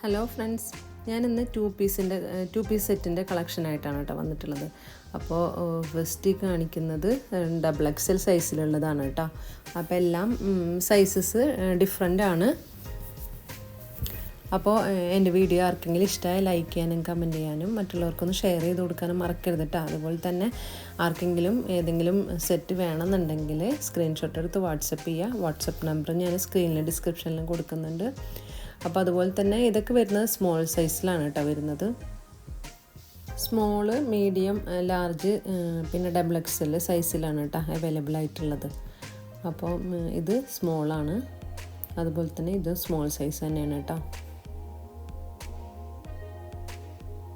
Hello friends ഞാനിന്ന് two പീസിന്റെ two piece സെറ്റിന്റെ കളക്ഷനായിട്ടാണ് കേട്ടോ വന്നിട്ടുള്ളത്. അപ്പോൾ ഫസ്റ്റ് കാണിക്കുന്നത് ഡബിൾ എക്സൽ സൈസിലുള്ളതാണ് കേട്ടോ. അപ്പോൾ എല്ലാം സൈസസ് ഡിഫറെന്റ് ആണ്. അപ്പോൾ എന്റെ വീഡിയോ ആർക്കെങ്കിലും ഇഷ്ടമായി ലൈക്ക് ചെയ്യാനും കമന്റ് ചെയ്യാനും മറ്റുള്ളവർക്കൊന്ന് ഷെയർ ചെയ്ത് കൊടുക്കാനും മറക്കരുത് കേട്ടോ. അതുപോലെ തന്നെ ആർക്കെങ്കിലും ഏതെങ്കിലും സെറ്റ് വേണമെന്നുണ്ടെങ്കിൽ സ്ക്രീൻഷോട്ട് എടുത്ത് വാട്സപ്പ് ചെയ്യുക വാട്സപ്പ് നമ്പർ ഞാൻ സ്ക്രീനിൽ ഡിസ്ക്രിപ്ഷനിലും കൊടുക്കുന്നുണ്ട്. അപ്പോൾ അതുപോലെ തന്നെ ഇതൊക്കെ വരുന്നത് സ്മോൾ സൈസിലാണ് കേട്ടോ വരുന്നത്. സ്മോൾ മീഡിയം ലാർജ് പിന്നെ ഡബിൾ എക്സൽ സൈസിലാണ് കേട്ടോ അവൈലബിൾ ആയിട്ടുള്ളത്. അപ്പോൾ ഇത് സ്മോളാണ് അതുപോലെ തന്നെ ഇത് സ്മോൾ സൈസ് തന്നെയാണ് കേട്ടോ.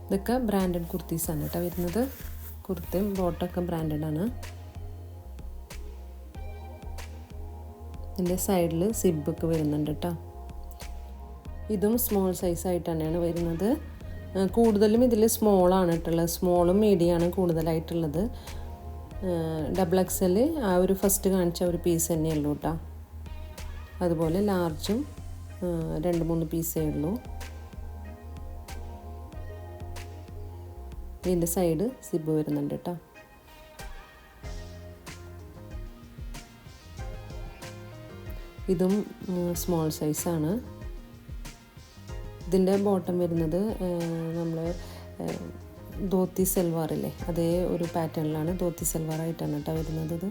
ഇതൊക്കെ ബ്രാൻഡഡ് കുർത്തീസാണ് കേട്ടോ വരുന്നത്. കുർത്തയും ബോട്ടൊക്കെ ആണ്. ഇതിന്റെ സൈഡിൽ സിബൊക്കെ വരുന്നുണ്ട് കേട്ടോ. ഇതും സ്മോൾ സൈസ് ആയിട്ട് തന്നെയാണ് വരുന്നത്. കൂടുതലും ഇതിൽ ആണ് ഇട്ടുള്ളത്. സ്മോളും മീഡിയമാണ് കൂടുതലായിട്ടുള്ളത്. ഡബിൾ എക്സൽ ആ ഒരു ഫസ്റ്റ് കാണിച്ച ഒരു പീസ് തന്നെയുള്ളൂ കേട്ടോ അതുപോലെ ലാർജും രണ്ട് മൂന്ന് പീസേ ഉള്ളൂ. ഇതിന്റെ സൈഡ് സിബ് വരുന്നുണ്ട് കേട്ടോ ഇതും സ്മോൾ സൈസാണ് ഇതിന്റെ ബോട്ടം വരുന്നത് നമ്മൾ ധോത്തി സെൽവാറില്ലേ അതേ ഒരു പാറ്റേണിലാണ് ധോത്തി സെൽവാറായിട്ടാണ് കേട്ടോ വരുന്നത് ഇത്.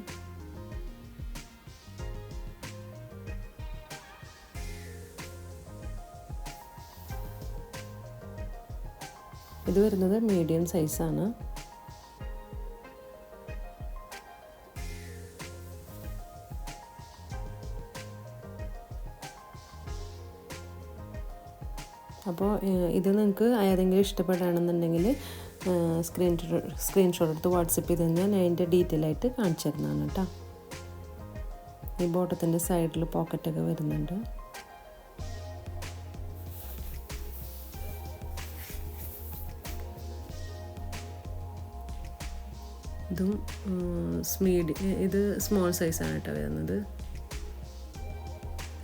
ഇത് വരുന്നത് മീഡിയം സൈസാണ് അപ്പോൾ ഇത് നിങ്ങൾക്ക് ഏതെങ്കിലും ഇഷ്ടപ്പെടുകയാണെന്നുണ്ടെങ്കിൽ സ്ക്രീൻ സ്ക്രീൻഷോട്ട് എടുത്ത് വാട്സപ്പ് ചെയ്ത് ഞാൻ അതിന്റെ ഡീറ്റെയിൽ ആയിട്ട് കാണിച്ചു തരുന്നതാണ് കേട്ടോ. ഈ ബോട്ടത്തിന്റെ സൈഡിൽ പോക്കറ്റൊക്കെ വരുന്നുണ്ട്. ഇതും സ്മീഡ് ഇത് സ്മോൾ സൈസാണ് കേട്ടോ വരുന്നത്.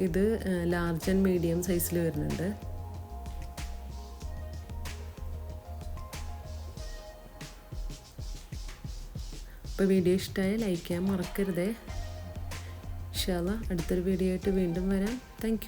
ഇത് ലാർജ് ആൻഡ് മീഡിയം സൈസിൽ വരുന്നുണ്ട്. അപ്പോൾ വീഡിയോ ഇഷ്ടമായി ലൈക്ക് ചെയ്യാൻ മറക്കരുതേ. ഇൻഷാല്ല അടുത്തൊരു വീഡിയോ ആയിട്ട് വീണ്ടും വരാം. താങ്ക്